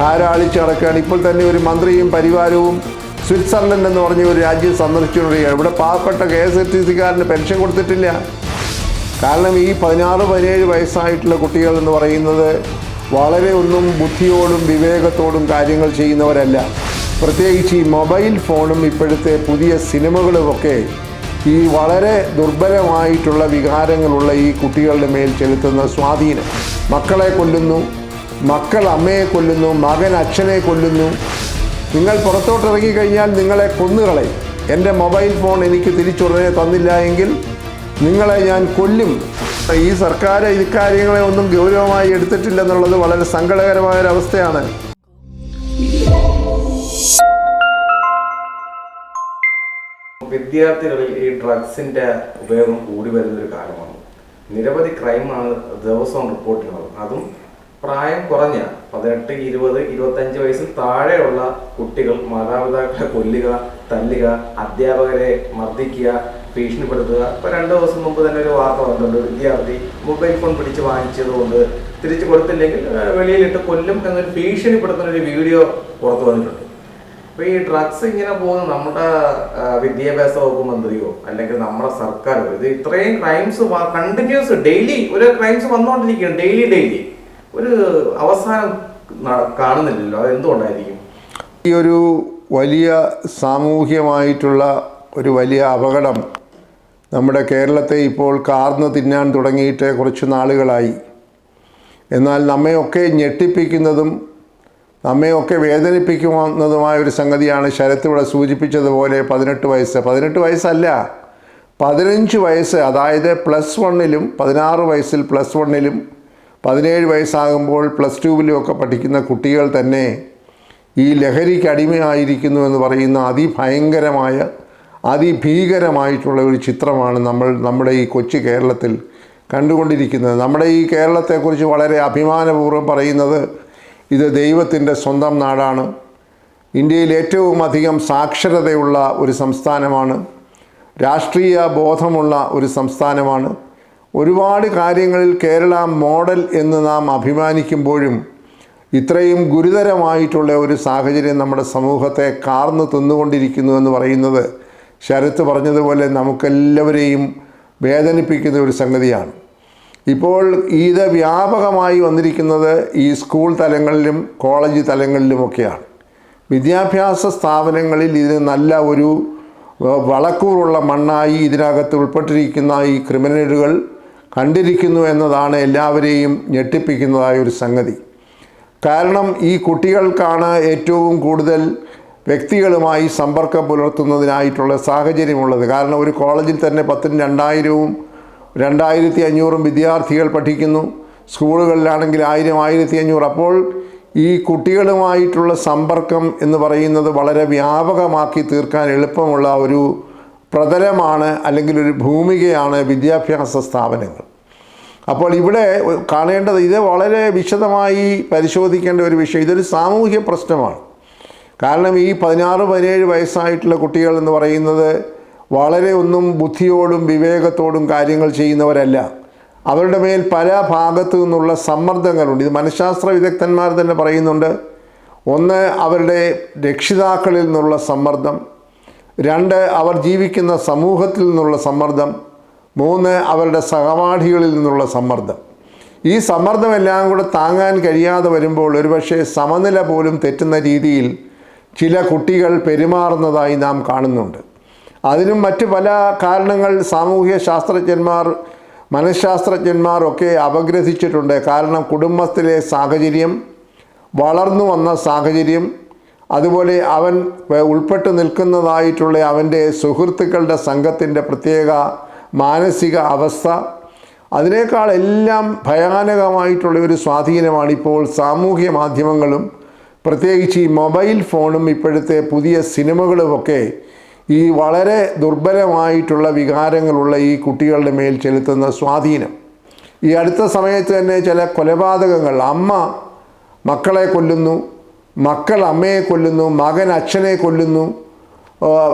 ധാരാളിച്ച് നടക്കുകയാണ് ഇപ്പോൾ തന്നെ ഒരു മന്ത്രിയും പരിവാരവും സ്വിറ്റ്സർലൻഡ് എന്ന് പറഞ്ഞ ഒരു രാജ്യം സന്ദർശിച്ചുകൊണ്ടിരിക്കുകയാണ്. ഇവിടെ പാവപ്പെട്ട കെ എസ് ആർ ടി സിക്കാരന് പെൻഷൻ കൊടുത്തിട്ടില്ല. കാരണം ഈ പതിനാറ് പതിനേഴ് വയസ്സായിട്ടുള്ള കുട്ടികൾ എന്ന് പറയുന്നത് വളരെ ഒന്നും ബുദ്ധിയോടും വിവേകത്തോടും കാര്യങ്ങൾ ചെയ്യുന്നവരല്ല. പ്രത്യേകിച്ച് ഈ മൊബൈൽ ഫോണും ഇപ്പോഴത്തെ പുതിയ സിനിമകളുമൊക്കെ ഈ വളരെ ദുർബലമായിട്ടുള്ള വികാരങ്ങളുള്ള ഈ കുട്ടികളുടെ മേൽ ചെലുത്തുന്ന സ്വാധീനം. മക്കളെ കൊല്ലുന്നു മക്കൾ അമ്മയെ കൊല്ലുന്നു മകൻ അച്ഛനെ കൊല്ലുന്നു. നിങ്ങൾ പുറത്തോട്ട് ഇറങ്ങിക്കഴിഞ്ഞാൽ നിങ്ങളെ കൊന്നുകളയും. എന്റെ മൊബൈൽ ഫോൺ എനിക്ക് തിരിച്ചുടനെ തന്നില്ല എങ്കിൽ നിങ്ങളെ ഞാൻ കൊല്ലും. ഈ സർക്കാർ ഇക്കാര്യങ്ങളെ ഒന്നും ഗൗരവമായി എടുത്തിട്ടില്ലെന്നുള്ളത് വളരെ സങ്കടകരമായ ഒരു അവസ്ഥയാണ് വിദ്യാർത്ഥികളിൽ ഈ ഡ്രഗ്സിന്റെ ഉപയോഗം കൂടി വരുന്ന ഒരു കാലമാണ്. നിരവധി ക്രൈമാണ് ദിവസവും റിപ്പോർട്ട് ചെയ്യുന്നത് അതും പ്രായം കുറഞ്ഞ പതിനെട്ട് ഇരുപത് ഇരുപത്തഞ്ച് വയസ്സിൽ താഴെയുള്ള കുട്ടികൾ മാതാപിതാക്കളെ കൊല്ലുക തല്ലുക അധ്യാപകരെ മർദ്ദിക്കുക ഭീഷണിപ്പെടുത്തുക. ഇപ്പൊ രണ്ടു ദിവസം മുമ്പ് തന്നെ ഒരു വാർത്ത വന്നിട്ടുണ്ട്. വിദ്യാർത്ഥി മൊബൈൽ ഫോൺ പിടിച്ച് വാങ്ങിച്ചത് കൊണ്ട് തിരിച്ചു കൊടുത്തില്ലെങ്കിൽ വെളിയിലിട്ട് കൊല്ലും എന്നൊരു ഭീഷണിപ്പെടുത്തുന്ന ഒരു വീഡിയോ പുറത്തു വന്നിട്ടുണ്ട്. അപ്പൊ ഈ ഡ്രഗ്സ് ഇങ്ങനെ പോകുന്ന നമ്മുടെ വിദ്യാഭ്യാസ വകുപ്പ് മന്ത്രിയോ അല്ലെങ്കിൽ നമ്മുടെ സർക്കാരോ ഇത് ഇത്രയും ക്രൈംസ് കണ്ടിന്യൂസ് ഡെയിലി ഒരു ക്രൈംസ് വന്നുകൊണ്ടിരിക്കുകയാണ് ഡെയിലി ഡെയിലി. ഒരു അവസാനം കാണുന്നില്ലല്ലോ. അതെന്തുകൊണ്ടായിരിക്കും ഈ ഒരു വലിയ സാമൂഹ്യമായിട്ടുള്ള ഒരു വലിയ അപകടം നമ്മുടെ കേരളത്തെ ഇപ്പോൾ കാർന്നു തിന്നാൻ തുടങ്ങിയിട്ട് കുറച്ച് നാളുകളായി. എന്നാൽ നമ്മയൊക്കെ ഞെട്ടിപ്പിക്കുന്നതും നമ്മയൊക്കെ വേദനിപ്പിക്കുന്നതുമായ ഒരു സംഗതിയാണ് ശരത്ത് ഇവിടെ സൂചിപ്പിച്ചതുപോലെ പതിനെട്ട് വയസ്സ്. പതിനെട്ട് വയസ്സല്ല പതിനഞ്ച് വയസ്സ്. അതായത് പ്ലസ് വണ്ണിലും പതിനാറ് വയസ്സിൽ പ്ലസ് വണ്ണിലും പതിനേഴ് വയസ്സാകുമ്പോൾ പ്ലസ് ടുവിലുമൊക്കെ പഠിക്കുന്ന കുട്ടികൾ തന്നെ ഈ ലഹരിക്ക് അടിമയായിരിക്കുന്നു എന്ന് പറയുന്ന അതിഭയങ്കരമായ അതിഭീകരമായിട്ടുള്ള ഒരു ചിത്രമാണ് നമ്മൾ നമ്മുടെ ഈ കൊച്ചു കേരളത്തിൽ കണ്ടുകൊണ്ടിരിക്കുന്നത്. നമ്മുടെ ഈ കേരളത്തെക്കുറിച്ച് വളരെ അഭിമാനപൂർവം പറയുന്നത് ഇത് ദൈവത്തിന്റെ സ്വന്തം നാടാണ്. ഇന്ത്യയിൽ ഏറ്റവും അധികം സാക്ഷരതയുള്ള ഒരു സംസ്ഥാനമാണ്. രാഷ്ട്രീയ ബോധമുള്ള ഒരു സംസ്ഥാനമാണ്. ഒരുപാട് കാര്യങ്ങളിൽ കേരള മോഡൽ എന്ന് നാം അഭിമാനിക്കുമ്പോഴും ഇത്രയും ഗുരുതരമായിട്ടുള്ള ഒരു സാഹചര്യം നമ്മുടെ സമൂഹത്തെ കാർന്നു തിന്നുകൊണ്ടിരിക്കുന്നു എന്ന് പറയുന്നത് ശരത്ത് പറഞ്ഞതുപോലെ നമുക്കെല്ലാവരെയും വേദനിപ്പിക്കുന്ന ഒരു സംഗതിയാണ്. ഇപ്പോൾ ഇത് വ്യാപകമായി വന്നിരിക്കുന്നത് ഈ സ്കൂൾ തലങ്ങളിലും കോളേജ് തലങ്ങളിലുമൊക്കെയാണ്. വിദ്യാഭ്യാസ സ്ഥാപനങ്ങളിൽ ഇതിന് നല്ല ഒരു വളക്കൂറുള്ള മണ്ണായി ഇതിനകത്ത് ഉൾപ്പെട്ടിരിക്കുന്ന ഈ ക്രിമിനലുകൾ കണ്ടിരിക്കുന്നു എന്നതാണ് എല്ലാവരെയും ഞെട്ടിപ്പിക്കുന്നതായ ഒരു സംഗതി. കാരണം ഈ കുട്ടികൾക്കാണ് ഏറ്റവും കൂടുതൽ വ്യക്തികളുമായി സമ്പർക്കം പുലർത്തുന്നതിനായിട്ടുള്ള സാഹചര്യമുള്ളത്. കാരണം ഒരു കോളേജിൽ തന്നെ പത്തിന് രണ്ടായിരവും രണ്ടായിരത്തി അഞ്ഞൂറും വിദ്യാർത്ഥികൾ പഠിക്കുന്നു. സ്കൂളുകളിലാണെങ്കിൽ ആയിരം ആയിരത്തി അഞ്ഞൂറ് അപ്പോൾ ഈ കുട്ടികളുമായിട്ടുള്ള സമ്പർക്കം എന്ന് പറയുന്നത് വളരെ വ്യാപകമാക്കി തീർക്കാൻ എളുപ്പമുള്ള ഒരു പ്രതലമാണ് അല്ലെങ്കിൽ ഒരു ഭൂമികയാണ് വിദ്യാഭ്യാസ സ്ഥാപനങ്ങൾ. അപ്പോൾ ഇവിടെ കാണേണ്ടത് ഇത് വളരെ വിശദമായി പരിശോധിക്കേണ്ട ഒരു വിഷയം. ഇതൊരു സാമൂഹ്യ പ്രശ്നമാണ്. കാരണം ഈ പതിനാറ് പതിനേഴ് വയസ്സായിട്ടുള്ള കുട്ടികൾ എന്ന് പറയുന്നത് വളരെ ഒന്നും ബുദ്ധിയോടും വിവേകത്തോടും കാര്യങ്ങൾ ചെയ്യുന്നവരല്ല. അവരുടെ മേൽ പല ഭാഗത്തു നിന്നുള്ള സമ്മർദ്ദങ്ങളുണ്ട്. ഇത് മനഃശാസ്ത്ര വിദഗ്ധന്മാർ തന്നെ പറയുന്നുണ്ട്. ഒന്ന് അവരുടെ രക്ഷിതാക്കളിൽ നിന്നുള്ള സമ്മർദ്ദം രണ്ട് അവർ ജീവിക്കുന്ന സമൂഹത്തിൽ നിന്നുള്ള സമ്മർദ്ദം. മൂന്ന് അവരുടെ സഹപാഠികളിൽ നിന്നുള്ള സമ്മർദ്ദം. ഈ സമ്മർദ്ദമെല്ലാം കൂടെ താങ്ങാൻ കഴിയാതെ വരുമ്പോൾ ഒരുപക്ഷെ സമനില പോലും തെറ്റുന്ന രീതിയിൽ ചില കുട്ടികൾ പെരുമാറുന്നതായി നാം കാണുന്നുണ്ട്. അതിനും മറ്റ് പല കാരണങ്ങൾ സാമൂഹ്യ ശാസ്ത്രജ്ഞന്മാർ മനഃശാസ്ത്രജ്ഞന്മാർ ഒക്കെ അപഗ്രഥിച്ചിട്ടുണ്ട്. കാരണം കുടുംബത്തിലെ സാഹചര്യം വളർന്നു വന്ന സാഹചര്യം അതുപോലെ അവൻ ഉൾപ്പെട്ട് നിൽക്കുന്നതായിട്ടുള്ള അവന്റെ സുഹൃത്തുക്കളുടെ സംഘത്തിന്റെ പ്രത്യേക മാനസിക അവസ്ഥ. അതിനേക്കാളെല്ലാം ഭയാനകമായിട്ടുള്ള ഒരു സ്വാധീനമാണ് ഇപ്പോൾ സാമൂഹ്യ മാധ്യമങ്ങളും പ്രത്യേകിച്ച് ഈ മൊബൈൽ ഫോണും ഇപ്പോഴത്തെ പുതിയ സിനിമകളുമൊക്കെ ഈ വളരെ ദുർബലമായിട്ടുള്ള വികാരങ്ങളുള്ള ഈ കുട്ടികളുടെ മേൽ ചെലുത്തുന്ന സ്വാധീനം. ഈ അടുത്ത സമയത്ത് തന്നെ ചില കൊലപാതകങ്ങൾ. അമ്മ മക്കളെ കൊല്ലുന്നു മക്കൾ അമ്മയെ കൊല്ലുന്നു മകൻ അച്ഛനെ കൊല്ലുന്നു.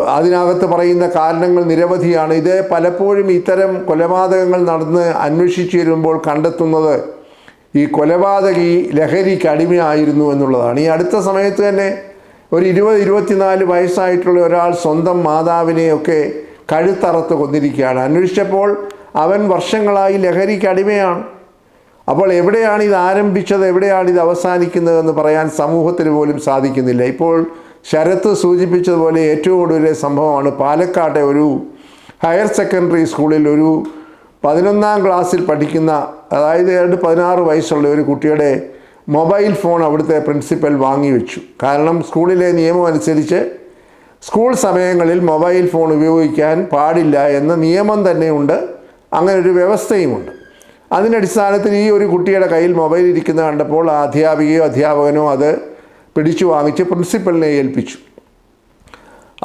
അതിനകത്ത് പറയുന്ന കാരണങ്ങൾ നിരവധിയാണ്. ഇത് പലപ്പോഴും ഇത്തരം കൊലപാതകങ്ങൾ നടന്ന് അന്വേഷിച്ചു വരുമ്പോൾ കണ്ടെത്തുന്നത് ഈ കൊലപാതകി ലഹരിക്ക് അടിമയായിരുന്നു എന്നുള്ളതാണ്. ഈ അടുത്ത സമയത്ത് തന്നെ ഒരു ഇരുപത് ഇരുപത്തിനാല് വയസ്സായിട്ടുള്ള ഒരാൾ സ്വന്തം മാതാവിനെയൊക്കെ കഴുത്തറത്ത് കൊന്നിരിക്കുകയാണ്. അന്വേഷിച്ചപ്പോൾ അവൻ വർഷങ്ങളായി ലഹരിക്ക് അടിമയാണ്. അപ്പോൾ എവിടെയാണ് ഇത് ആരംഭിച്ചത്? എവിടെയാണ് ഇത് അവസാനിക്കുന്നത് എന്ന് പറയാൻ സമൂഹത്തിന് പോലും സാധിക്കുന്നില്ല. ഇപ്പോൾ ശരത്ത് സൂചിപ്പിച്ചതുപോലെ ഏറ്റവും ഒടുവിലെ സംഭവമാണ് പാലക്കാട്ടെ ഒരു ഹയർ സെക്കൻഡറി സ്കൂളിൽ ഒരു പതിനൊന്നാം ക്ലാസ്സിൽ പഠിക്കുന്ന അതായത് ഏതാണ്ട് പതിനാറ് വയസ്സുള്ള ഒരു കുട്ടിയുടെ മൊബൈൽ ഫോൺ അവിടുത്തെ പ്രിൻസിപ്പൽ വാങ്ങിവെച്ചു കാരണം സ്കൂളിലെ നിയമം അനുസരിച്ച് സ്കൂൾ സമയങ്ങളിൽ മൊബൈൽ ഫോൺ ഉപയോഗിക്കാൻ പാടില്ല എന്ന നിയമം തന്നെയുണ്ട്. അങ്ങനെ ഒരു വ്യവസ്ഥയുമുണ്ട്. അതിന്റെ അടിസ്ഥാനത്തിൽ ഈ ഒരു കുട്ടിയുടെ കയ്യിൽ മൊബൈൽ ഇരിക്കുന്നത് കണ്ടപ്പോൾ ആ അധ്യാപികയോ അധ്യാപകനോ അത് പിടിച്ചു വാങ്ങിച്ച് പ്രിൻസിപ്പലിനെ ഏൽപ്പിച്ചു.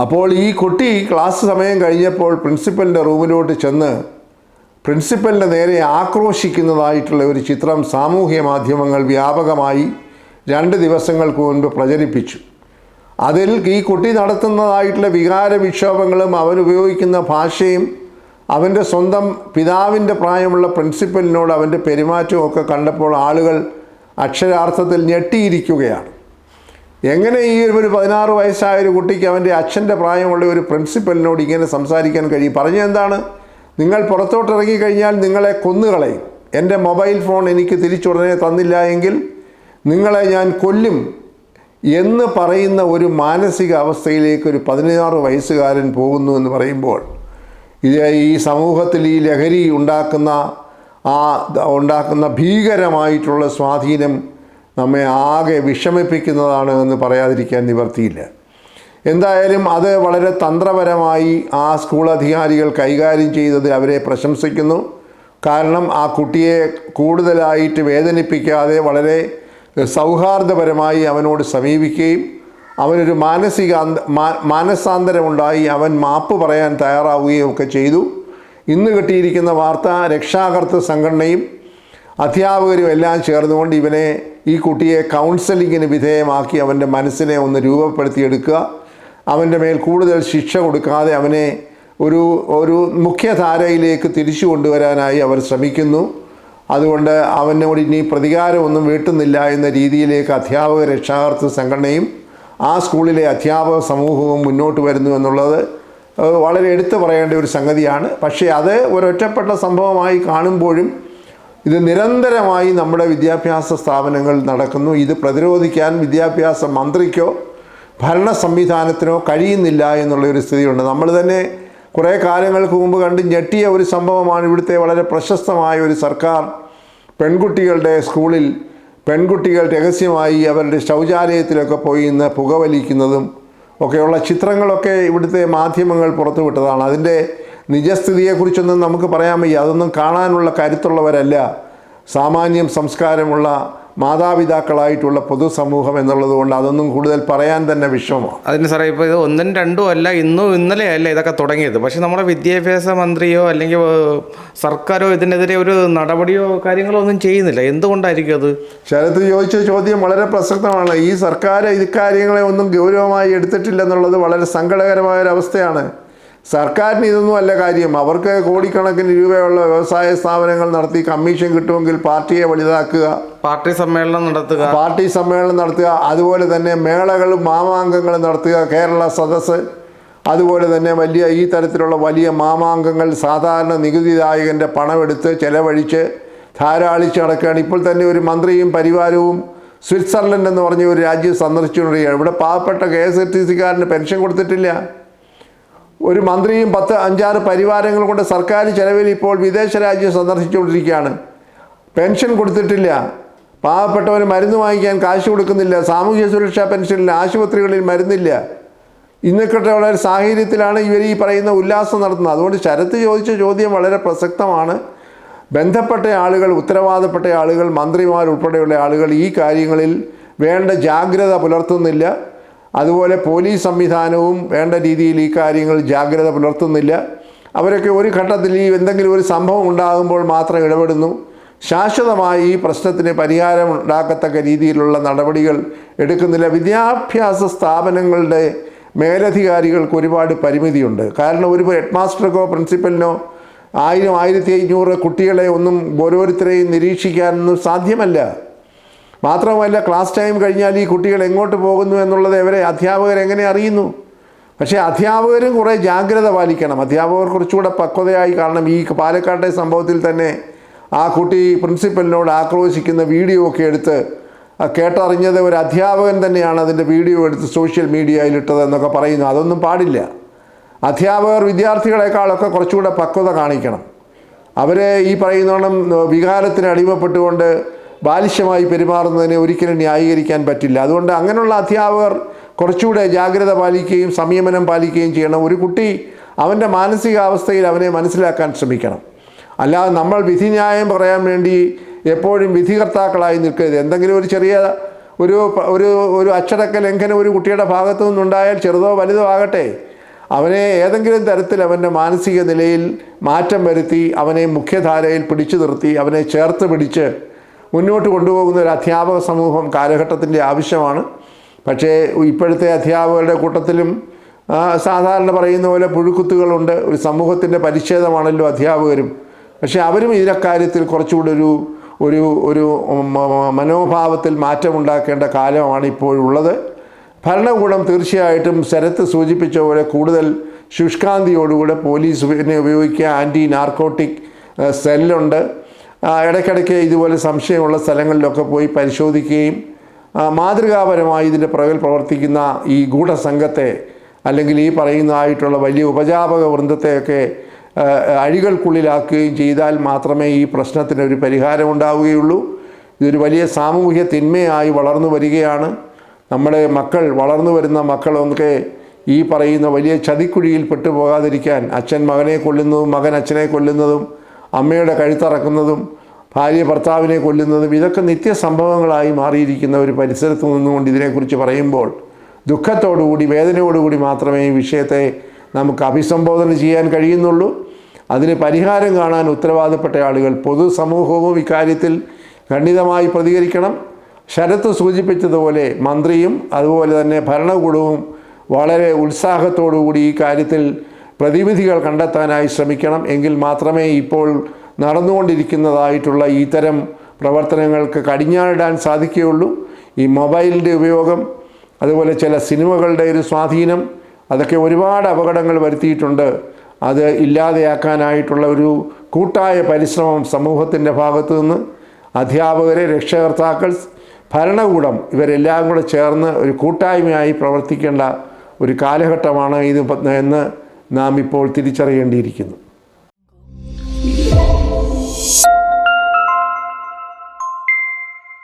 അപ്പോൾ ഈ കുട്ടി ക്ലാസ് സമയം കഴിഞ്ഞപ്പോൾ പ്രിൻസിപ്പലിന്റെ റൂമിലോട്ട് ചെന്ന് പ്രിൻസിപ്പലിന്റെ നേരെ ആക്രോശിക്കുന്നതായിട്ടുള്ള ഒരു ചിത്രം സാമൂഹ്യ മാധ്യമങ്ങൾ വ്യാപകമായി രണ്ട് ദിവസങ്ങൾക്ക് മുൻപ് പ്രചരിപ്പിച്ചു. അതിൽ ഈ കുട്ടി നടത്തുന്നതായിട്ടുള്ള വികാര വിക്ഷോഭങ്ങളും അവൻ ഉപയോഗിക്കുന്ന ഭാഷയും അവന്റെ സ്വന്തം പിതാവിന്റെ പ്രായമുള്ള പ്രിൻസിപ്പലിനോട് അവന്റെ പെരുമാറ്റവും ഒക്കെ കണ്ടപ്പോൾ ആളുകൾ അക്ഷരാർത്ഥത്തിൽ ഞെട്ടിയിരിക്കുകയാണ്. എങ്ങനെ ഈ ഒരു പതിനാറ് വയസ്സായ ഒരു കുട്ടിക്ക് അവന്റെ അച്ഛന്റെ പ്രായമുള്ള ഒരു പ്രിൻസിപ്പലിനോട് ഇങ്ങനെ സംസാരിക്കാൻ കഴിയും? പറഞ്ഞെന്താണ് നിങ്ങൾ പുറത്തോട്ട് ഇറങ്ങിക്കഴിഞ്ഞാൽ നിങ്ങളെ കൊന്നുകളയും. എന്റെ മൊബൈൽ ഫോൺ എനിക്ക് തിരിച്ചുടനെ തന്നില്ല എങ്കിൽ നിങ്ങളെ ഞാൻ കൊല്ലും എന്ന് പറയുന്ന ഒരു മാനസിക അവസ്ഥയിലേക്ക് ഒരു പതിനാറ് വയസ്സുകാരൻ പോകുന്നു എന്ന് പറയുമ്പോൾ ഇത് ഈ സമൂഹത്തിൽ ഈ ലഹരി ഉണ്ടാക്കുന്ന ആ ഉണ്ടാക്കുന്ന ഭീകരമായിട്ടുള്ള സ്വാധീനം നമ്മെ ആകെ വിഷമിപ്പിക്കുന്നതാണ് എന്ന് പറയാതിരിക്കാൻ നിവർത്തിയില്ല. എന്തായാലും അത് വളരെ തന്ത്രപരമായി ആ സ്കൂൾ അധികാരികൾ കൈകാര്യം ചെയ്തതിൽ അവരെ പ്രശംസിക്കുന്നു. കാരണം ആ കുട്ടിയെ കൂടുതലായിട്ട് വേദനിപ്പിക്കാതെ വളരെ സൗഹാർദ്ദപരമായി അവനോട് സമീപിക്കുകയും അവനൊരു മാനസിക മാനസാന്തരമുണ്ടായി. അവൻ മാപ്പ് പറയാൻ തയ്യാറാവുകയും ഒക്കെ ചെയ്തു. ഇന്ന് കിട്ടിയിരിക്കുന്ന വാർത്ത രക്ഷാകർത്തൃ സംഘടനയും അധ്യാപകരും എല്ലാം ചേർന്നുകൊണ്ട് ഇവനെ ഈ കുട്ടിയെ കൗൺസലിങ്ങിന് വിധേയമാക്കി അവന്റെ മനസ്സിനെ ഒന്ന് രൂപപ്പെടുത്തിയെടുക്കുക. അവന്റെ മേൽ കൂടുതൽ ശിക്ഷ കൊടുക്കാതെ അവനെ ഒരു ഒരു മുഖ്യധാരയിലേക്ക് തിരിച്ചു കൊണ്ടുവരാനായി അവർ ശ്രമിക്കുന്നു. അതുകൊണ്ട് അവനോട് ഇനി പ്രതികാരമൊന്നും വീട്ടുന്നില്ല എന്ന രീതിയിലേക്ക് അധ്യാപക രക്ഷാകർത്തൃ സംഘടനയും ആ സ്കൂളിലെ അധ്യാപക സമൂഹവും മുന്നോട്ട് വരുന്നു എന്നുള്ളത് വളരെ എടുത്തു പറയേണ്ട ഒരു സംഗതിയാണ്. പക്ഷേ അത് ഒരൊറ്റപ്പെട്ട സംഭവമായി കാണുമ്പോഴും ഇത് നിരന്തരമായി നമ്മുടെ വിദ്യാഭ്യാസ സ്ഥാപനങ്ങൾ നടക്കുന്നു. ഇത് പ്രതിരോധിക്കാൻ വിദ്യാഭ്യാസ മന്ത്രിക്കോ ഭരണ സംവിധാനത്തിനോ കഴിയുന്നില്ല എന്നുള്ള ഒരു സ്ഥിതിയുണ്ട്. നമ്മൾ തന്നെ കുറേ കാലങ്ങൾക്ക് മുമ്പ് കണ്ട് ഞെട്ടിയ ഒരു സംഭവമാണ് ഇവിടുത്തെ വളരെ പ്രശസ്തമായ ഒരു സർക്കാർ പെൺകുട്ടികളുടെ സ്കൂളിൽ പെൺകുട്ടികൾ രഹസ്യമായി അവരുടെ ശൗചാലയത്തിലൊക്കെ പോയി ഇന്ന് പുകവലിക്കുന്നതും ഒക്കെയുള്ള ചിത്രങ്ങളൊക്കെ ഇവിടുത്തെ മാധ്യമങ്ങൾ പുറത്തുവിട്ടതാണ്. അതിന്റെ നിജസ്ഥിതിയെക്കുറിച്ചൊന്നും നമുക്ക് പറയാൻ വയ്യ. അതൊന്നും കാണാനുള്ള കരുത്തുള്ളവരല്ല. സാമാന്യം സംസ്കാരമുള്ള മാതാപിതാക്കളായിട്ടുള്ള പൊതുസമൂഹം എന്നുള്ളത് കൊണ്ട് അതൊന്നും കൂടുതൽ പറയാൻ തന്നെ വിഷമമാണ്. അതിന് സാറേ ഇപ്പോൾ ഇത് ഒന്നും രണ്ടും അല്ല ഇന്നും ഇന്നലെ അല്ല ഇതൊക്കെ തുടങ്ങിയത്. പക്ഷേ നമ്മുടെ വിദ്യാഭ്യാസ മന്ത്രിയോ അല്ലെങ്കിൽ സർക്കാരോ ഇതിനെതിരെ ഒരു നടപടിയോ കാര്യങ്ങളോ ഒന്നും ചെയ്യുന്നില്ല. എന്തുകൊണ്ടായിരിക്കും അത്? ശരത്ത് ചോദിച്ച ചോദ്യം വളരെ പ്രസക്തമാണ്. ഈ സർക്കാർ ഇക്കാര്യങ്ങളെ ഒന്നും ഗൗരവമായി എടുത്തിട്ടില്ല എന്നുള്ളത് വളരെ സങ്കടകരമായ ഒരു അവസ്ഥയാണ് സർക്കാരിന് ഇതൊന്നും അല്ല കാര്യം. അവർക്ക് കോടിക്കണക്കിന് രൂപയുള്ള വ്യവസായ സ്ഥാപനങ്ങൾ നടത്തി കമ്മീഷൻ കിട്ടുമെങ്കിൽ പാർട്ടിയെ വലുതാക്കുക. പാർട്ടി സമ്മേളനം നടത്തുക. പാർട്ടി സമ്മേളനം നടത്തുക. അതുപോലെ തന്നെ മേളകളും മാമാങ്കങ്ങളും നടത്തുക കേരള സദസ്സ്. അതുപോലെ തന്നെ വലിയ ഈ തരത്തിലുള്ള വലിയ മാമാങ്കങ്ങൾ സാധാരണ നികുതിദായകന്റെ പണമെടുത്ത് ചെലവഴിച്ച് ധാരാളിച്ച് നടക്കുകയാണ്. ഇപ്പോൾ തന്നെ ഒരു മന്ത്രിയും പരിവാരവും സ്വിറ്റ്സർലൻഡ് എന്ന് പറഞ്ഞ ഒരു രാജ്യം സന്ദർശിച്ചുകൊണ്ടിരിക്കുകയാണ്. ഇവിടെ പാവപ്പെട്ട കെ എസ് ആർ ടി സിക്കാരന് പെൻഷൻ കൊടുത്തിട്ടില്ല. ഒരു മന്ത്രിയും പത്ത് അഞ്ചാറ് പരിവാരങ്ങൾ കൊണ്ട് സർക്കാർ ചെലവിൽ ഇപ്പോൾ വിദേശ രാജ്യം സന്ദർശിച്ചുകൊണ്ടിരിക്കുകയാണ്. പെൻഷൻ കൊടുത്തിട്ടില്ല. പാവപ്പെട്ടവർ മരുന്ന് വാങ്ങിക്കാൻ കാശ് കൊടുക്കുന്നില്ല. സാമൂഹ്യ സുരക്ഷാ പെൻഷനിൽ ആശുപത്രികളിൽ മരുന്നില്ല. ഇന്നൊക്കെയുള്ള ഒരു സാഹചര്യത്തിലാണ് ഇവർ ഈ പറയുന്ന ഉല്ലാസം നടത്തുന്നത്. അതുകൊണ്ട് ശരത്ത് ചോദിച്ച ചോദ്യം വളരെ പ്രസക്തമാണ്. ബന്ധപ്പെട്ട ആളുകൾ ഉത്തരവാദപ്പെട്ട ആളുകൾ മന്ത്രിമാർ ഉൾപ്പെടെയുള്ള ആളുകൾ ഈ കാര്യങ്ങളിൽ വേണ്ട ജാഗ്രത പുലർത്തുന്നില്ല. അതുപോലെ പോലീസ് സംവിധാനവും വേണ്ട രീതിയിൽ ഈ കാര്യങ്ങൾ ജാഗ്രത പുലർത്തുന്നില്ല. അവരൊക്കെ ഒരു ഘട്ടത്തിൽ ഈ എന്തെങ്കിലും ഒരു സംഭവം ഉണ്ടാകുമ്പോൾ മാത്രം ഇടപെടുന്നു. ശാശ്വതമായി ഈ പ്രശ്നത്തിന് പരിഹാരം ഉണ്ടാക്കത്തക്ക രീതിയിലുള്ള നടപടികൾ എടുക്കുന്നില്ല. വിദ്യാഭ്യാസ സ്ഥാപനങ്ങളുടെ മേലധികാരികൾക്ക് ഒരുപാട് പരിമിതിയുണ്ട്. കാരണം ഒരു ഹെഡ് മാസ്റ്റർക്കോ പ്രിൻസിപ്പലിനോ ആയിരം ആയിരത്തി അഞ്ഞൂറ് കുട്ടികളെ ഒന്നും ഓരോരുത്തരെയും നിരീക്ഷിക്കാനൊന്നും സാധ്യമല്ല. മാത്രമല്ല ക്ലാസ് ടൈം കഴിഞ്ഞാൽ ഈ കുട്ടികൾ എങ്ങോട്ട് പോകുന്നു എന്നുള്ളത് അവരെ അധ്യാപകർ എങ്ങനെ അറിയുന്നു? പക്ഷേ അധ്യാപകരും കുറേ ജാഗ്രത പാലിക്കണം. അധ്യാപകർ കുറച്ചുകൂടെ പക്വതയായി കാരണം ഈ പാലക്കാട്ടെ സംഭവത്തിൽ തന്നെ ആ കുട്ടി പ്രിൻസിപ്പലിനോട് ആക്രോശിക്കുന്ന വീഡിയോ ഒക്കെ എടുത്ത് കേട്ടറിഞ്ഞത് ഒരു അധ്യാപകൻ തന്നെയാണ് അതിന്റെ വീഡിയോ എടുത്ത് സോഷ്യൽ മീഡിയയിൽ ഇട്ടതെന്നൊക്കെ പറയുന്നു. അതൊന്നും പാടില്ല. അധ്യാപകർ വിദ്യാർത്ഥികളെക്കാളൊക്കെ കുറച്ചുകൂടെ പക്വത കാണിക്കണം. അവരെ ഈ പറയുന്നോണം വികാരത്തിന് അടിമപ്പെട്ടുകൊണ്ട് ബാലിശ്യമായി പെരുമാറുന്നതിനെ ഒരിക്കലും ന്യായീകരിക്കാൻ പറ്റില്ല. അതുകൊണ്ട് അങ്ങനെയുള്ള അധ്യാപകർ കുറച്ചുകൂടെ ജാഗ്രത പാലിക്കുകയും സംയമനം പാലിക്കുകയും ചെയ്യണം. ഒരു കുട്ടി അവന്റെ മാനസികാവസ്ഥയിൽ അവനെ മനസ്സിലാക്കാൻ ശ്രമിക്കണം. അല്ലാതെ നമ്മൾ വിധിന്യായം പറയാൻ വേണ്ടി എപ്പോഴും വിധികർത്താക്കളായി നിൽക്കരുത്. എന്തെങ്കിലും ഒരു ചെറിയ ഒരു ഒരു ഒരു അച്ചടക്ക ലംഘനം ഒരു കുട്ടിയുടെ ഭാഗത്തു നിന്നുണ്ടായാൽ ചെറുതോ വലുതോ ആകട്ടെ. അവനെ ഏതെങ്കിലും തരത്തിൽ അവന്റെ മാനസിക നിലയിൽ മാറ്റം വരുത്തി അവനെ മുഖ്യധാരയിൽ പിടിച്ചു നിർത്തി അവനെ ചേർത്ത് പിടിച്ച് മുന്നോട്ട് കൊണ്ടുപോകുന്ന ഒരു അധ്യാപക സമൂഹം കാലഘട്ടത്തിന്റെ ആവശ്യമാണ്. പക്ഷേ ഇപ്പോഴത്തെ അധ്യാപകരുടെ കൂട്ടത്തിലും സാധാരണ പറയുന്ന പോലെ പുഴുക്കുത്തുകളുണ്ട്. ഒരു സമൂഹത്തിന്റെ പരിച്ഛേദമാണല്ലോ അധ്യാപകരും. പക്ഷേ അവരും ഇതിനക്കാര്യത്തിൽ കുറച്ചുകൂടി ഒരു ഒരു ഒരു മനോഭാവത്തിൽ മാറ്റമുണ്ടാക്കേണ്ട കാലമാണ് ഇപ്പോഴുള്ളത് ഭരണകൂടം തീർച്ചയായിട്ടും ശരത്ത് സൂചിപ്പിച്ച പോലെ കൂടുതൽ ശുഷ്കാന്തിയോടുകൂടെ പോലീസ് പിന്നെ ഉപയോഗിക്കുക. ആന്റി നാർക്കോട്ടിക് സെല്ലുണ്ട്. ഇടയ്ക്കിടയ്ക്ക് ഇതുപോലെ സംശയമുള്ള സ്ഥലങ്ങളിലൊക്കെ പോയി പരിശോധിക്കുകയും മാതൃകാപരമായി ഇതിന്റെ പുറകിൽ പ്രവർത്തിക്കുന്ന ഈ ഗൂഢസംഘത്തെ അല്ലെങ്കിൽ ഈ പറയുന്നതായിട്ടുള്ള വലിയ ഉപജാപക വൃന്ദത്തെയൊക്കെ അഴികൾക്കുള്ളിലാക്കുകയും ചെയ്താൽ മാത്രമേ ഈ പ്രശ്നത്തിന് ഒരു പരിഹാരം ഉണ്ടാവുകയുള്ളൂ. ഇതൊരു വലിയ സാമൂഹ്യ തിന്മയായി വളർന്നു വരികയാണ്. നമ്മുടെ മക്കൾ വളർന്നു വരുന്ന മക്കളൊക്കെ ഈ പറയുന്ന വലിയ ചതിക്കുഴിയിൽ പെട്ടുപോകാതിരിക്കാൻ അച്ഛൻ മകനെ കൊല്ലുന്നതും മകൻ അച്ഛനെ കൊല്ലുന്നതും അമ്മയുടെ കഴുത്തറക്കുന്നതും ഭാര്യ ഭർത്താവിനെ കൊല്ലുന്നതും ഇതൊക്കെ നിത്യസംഭവങ്ങളായി മാറിയിരിക്കുന്ന ഒരു പരിസരത്ത് നിന്നുകൊണ്ട് ഇതിനെക്കുറിച്ച് പറയുമ്പോൾ ദുഃഖത്തോടുകൂടി വേദനയോടുകൂടി മാത്രമേ ഈ വിഷയത്തെ നമുക്ക് അഭിസംബോധന ചെയ്യാൻ കഴിയുന്നുള്ളൂ. അതിന് പരിഹാരം കാണാൻ ഉത്തരവാദപ്പെട്ട ആളുകൾ പൊതുസമൂഹവും ഇക്കാര്യത്തിൽ ഖണ്ഡിതമായി പ്രതികരിക്കണം. ശരത്ത് സൂചിപ്പിച്ചതുപോലെ മന്ത്രിയും അതുപോലെ തന്നെ ഭരണകൂടവും വളരെ ഉത്സാഹത്തോടുകൂടി ഈ കാര്യത്തിൽ പ്രതിവിധികൾ കണ്ടെത്താനായി ശ്രമിക്കണം. എങ്കിൽ മാത്രമേ ഇപ്പോൾ നടന്നുകൊണ്ടിരിക്കുന്നതായിട്ടുള്ള ഇത്തരം പ്രവർത്തനങ്ങൾക്ക് കടിഞ്ഞാണിടാൻ സാധിക്കുകയുള്ളൂ. ഈ മൊബൈലിന്റെ ഉപയോഗം അതുപോലെ ചില സിനിമകളുടെ ഒരു സ്വാധീനം അതൊക്കെ ഒരുപാട് അപകടങ്ങൾ വരുത്തിയിട്ടുണ്ട്. അത് ഇല്ലാതെയാക്കാനായിട്ടുള്ള ഒരു കൂട്ടായ പരിശ്രമം സമൂഹത്തിന്റെ ഭാഗത്തു നിന്ന് അധ്യാപകരെ രക്ഷകർത്താക്കൾ ഭരണകൂടം ഇവരെല്ലാം കൂടെ ചേർന്ന് ഒരു കൂട്ടായ്മയായി പ്രവർത്തിക്കേണ്ട ഒരു കാലഘട്ടമാണ് ഇത് എന്ന് നാം ഇപ്പോൾ തിരിച്ചറിയേണ്ടിയിരിക്കുന്നു.